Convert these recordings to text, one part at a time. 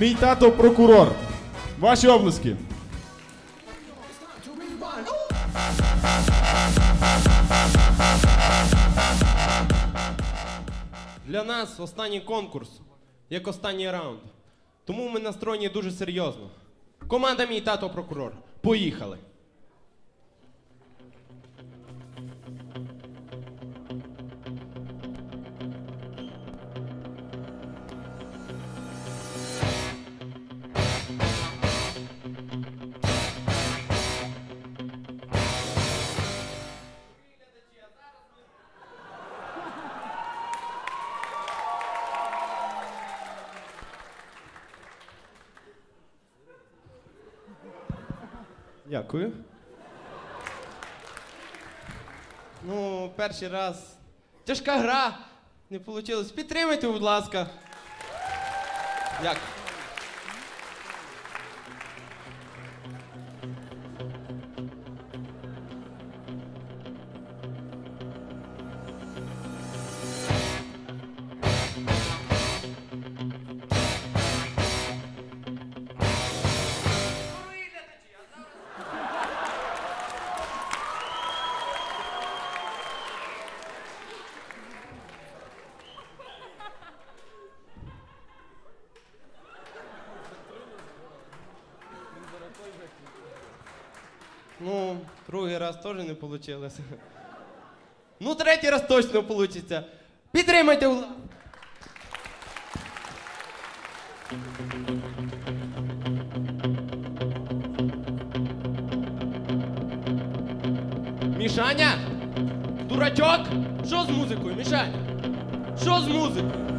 Мій тато прокурор. Ваші облиски. Для нас останній конкурс, як останній раунд. Тому ми настроєні дуже серйозно. Команда мій тато прокурор. Поїхали. Дякую. Ну, перший раз. Тяжка гра. Не вийшло. Підтримайте, будь ласка. Дякую. Ну, другий раз теж не вийшло. Ну, третій раз точно вийде. Підтримайте. будь. Мішаня! Дурачок! Що з музикою, Мішаня? Що з музикою?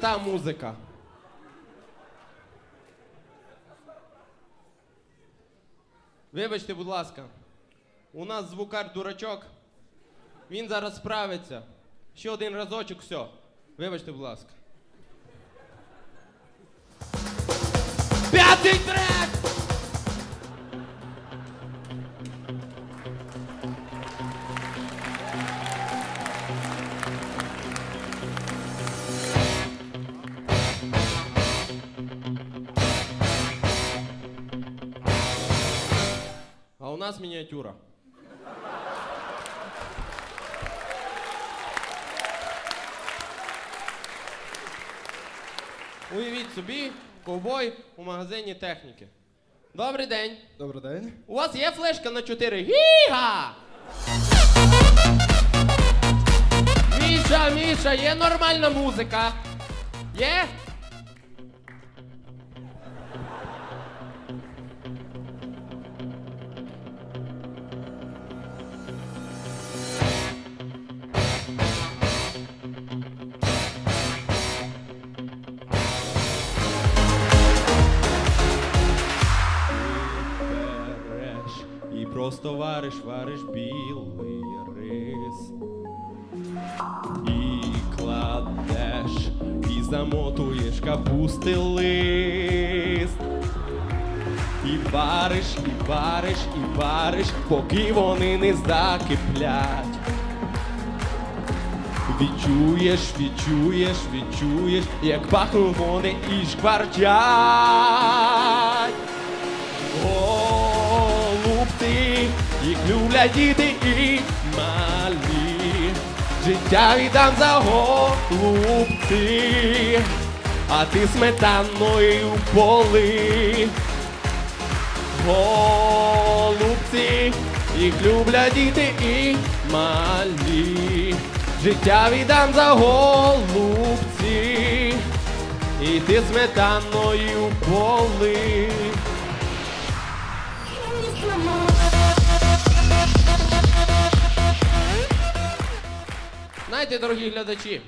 Та музика. Вибачте, будь ласка, у нас звукар дурачок. Він зараз справиться. Ще один разочок, все. Вибачте, будь ласка. П'ятий трек! Нас мініатюра. Уявіть собі, ковбой у магазині техніки. Добрий день. Добрий день. У вас є флешка на 4 гіга? Міша, Міша, є нормальна музика? Є? І просто вариш, вариш білий рис. І кладеш, і замотуєш капусти лист. І вариш, і вариш, і вариш, поки вони не закиплять. Відчуєш, відчуєш, відчуєш, як пахнуть вони і шкварчать. Їх люблять діти і малі. Життя віддам за голубці, а ти сметаною поли. Голубці, їх люблять діти і малі. Життя віддам за голубці, і ти сметаною поли. Знаєте, дорогі глядачі,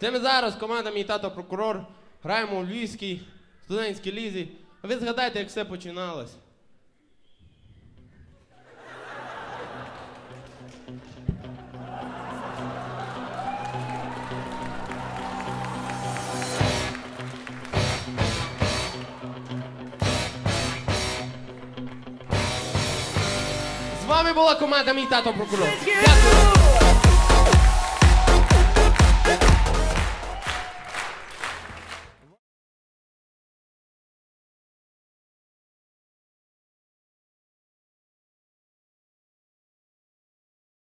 це ми зараз, команда мій тато прокурор, граємо у Львівській студентській лізі. А ви згадайте, як все починалось. З вами була команда Мій тато прокурор. Дякую.